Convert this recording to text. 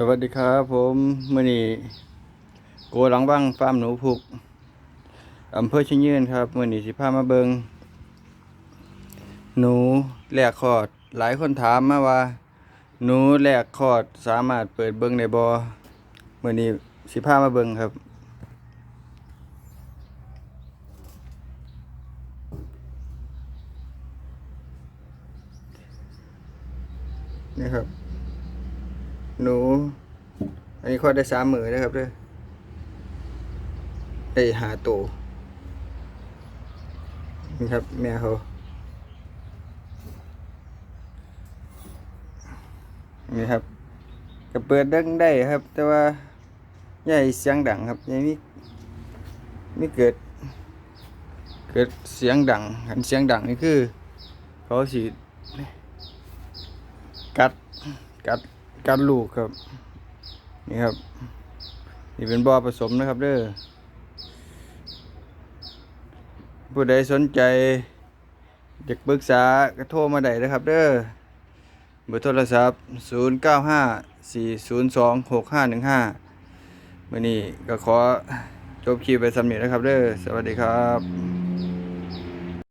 สวัสดีครับผมมื่อนี้โกหลังบ้างฟาร์มหนูพุกอำเภอชิยืนครับมื่อนี้สิพามาเบิงหนูแหลกคอด หลายคนถามมาว่า หนูแหลกคอดสามารถเปิดเบิงได้บ่มื่อนี้สิพามาเบิงครับ นี่ครับ หนู อันนี้คลอดได้สามมือนะครับเด้อได้หาตัวนี่ครับแม่เขานี่ครับก็เปิดดังได้ครับ แต่ว่าย่าให้เสียงดังครับอย่ามีมีเกิด เกิดเสียงดังหันเสียงดังนี่คือเขาสิกัดกัด กัดลูกครับ นี่ครับ นี่เป็นบ่อผสมนะครับเด้อผู้ใดสนใจอยากปรึกษาก็โทรมาได้นะครับ เด้อเบอร์โทรศัพท์ 0 9 5 4 0 2 6 5 1 5มื่อนี้ก็ขอจบคลิปไปสำเร็จนะครับเด้อสวัสดีครับ